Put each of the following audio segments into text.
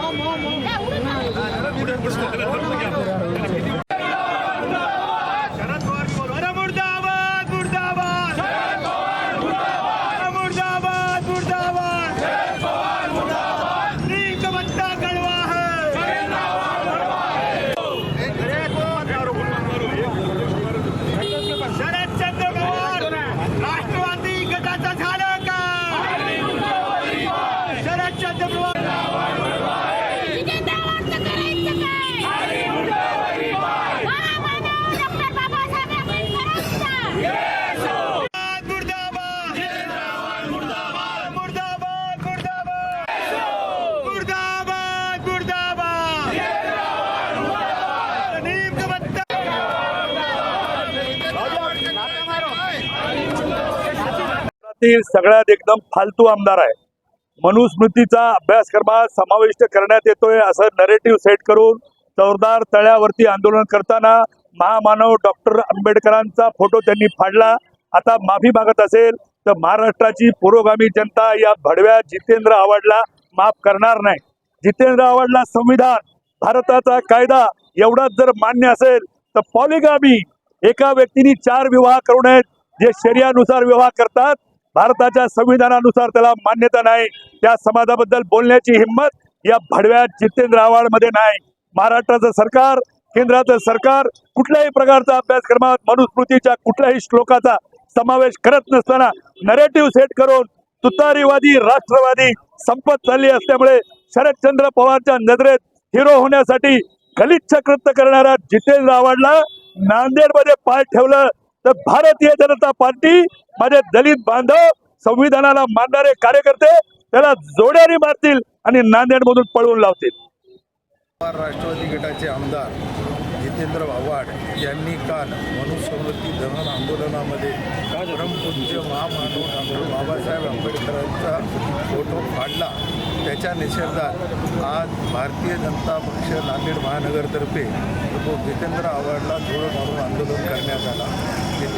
Oh, my God. राज्यातील सगळ्यात एकदम फालतू आमदार आहे. मनुस्मृतीचा अभ्यासक्रमात समाविष्ट करण्यात येतोय असं नरेटिव्ह सेट करून चौरदार तळ्यावरती आंदोलन करताना महामानव डॉक्टर आंबेडकरांचा फोटो त्यांनी फाडला. आता माफी मागत असेल तर महाराष्ट्राची पुरोगामी जनता या भडव्या जितेंद्र आव्हाडला माफ करणार नाही. जितेंद्र आव्हाडला संविधान भारताचा कायदा एवढाच जर मान्य असेल तर पॉलिगामी एका व्यक्तीने चार विवाह करू नयेत. जे शर्यानुसार विवाह करतात भारताच्या संविधानानुसार त्याला मान्यता नाही. त्या समाजाबद्दल बोलण्याची हिंमत या भडव्या जितेंद्र आव्हाडमध्ये नाही. महाराष्ट्राचं सरकार केंद्राचं सरकार कुठल्याही प्रकारचा अभ्यासक्रमात मनुस्मृतीच्या कुठल्याही श्लोकाचा समावेश करत नसताना नरेटिव्ह सेट करून तुतारीवादी राष्ट्रवादी संपत चालली असल्यामुळे शरदचंद्र पवारच्या नजरेत हिरो होण्यासाठी गलिच्छ कृत्य करणाऱ्या जितेंद्र आव्हाडला नांदेडमध्ये पाय ठेवलं. तर भारतीय जनता पार्टी माझे दलित बांधव संविधानाला मानणारे कार्यकर्ते त्याला जोड्याने मारतील आणि नांदेडमधून पळवून लावतील. राष्ट्रवादी गटाचे आमदार जितेंद्र आव्हाड यांनी काल मनुस्मृती दहन आंदोलनामध्ये परमपूज्य महामानव डॉक्टर बाबासाहेब आंबेडकरांचा फोटो फाडला त्याच्या निषेधात आज भारतीय जनता पक्ष नांदेड महानगरतर्फे तो जितेंद्र आव्हाडला धोरण आंदोलन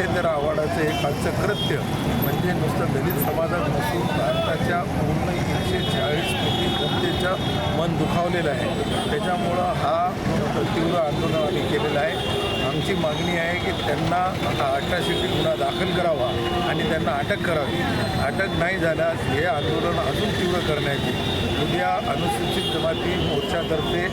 जितेंद्र आव्हाडाचं हे कालचं कृत्य म्हणजे नुसतं दलित समाजात नसून भारताच्या पूर्ण एकशे चाळीस कोटी जनतेचं मन दुखावलेलं आहे. त्याच्यामुळं हा तीव्र आंदोलन आम्ही केलेलं आहे. आमची मागणी आहे की त्यांना हा अट्रॅसिटी गुन्हा दाखल करावा आणि त्यांना अटक करावी. अटक नाही झाल्यास हे आंदोलन अजून तीव्र करण्याची उद्या अनुसूचित जमाती मोर्चातर्फे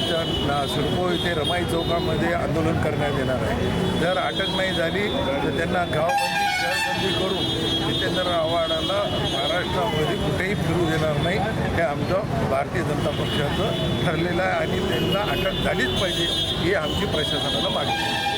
त्या ना सिडको इथे रमाई चौकामध्ये आंदोलन करण्यात येणार आहे. जर अटक नाही झाली तर त्यांना गावबंदी शहरबंदी करून जितेंद्र आव्हाडाला महाराष्ट्रामध्ये कुठेही फिरू देणार नाही हे आमचं भारतीय जनता पक्षाचं ठरलेलं आहे आणि त्यांना अटक झालीच पाहिजे ही आमची प्रशासनाला मागणी आहे.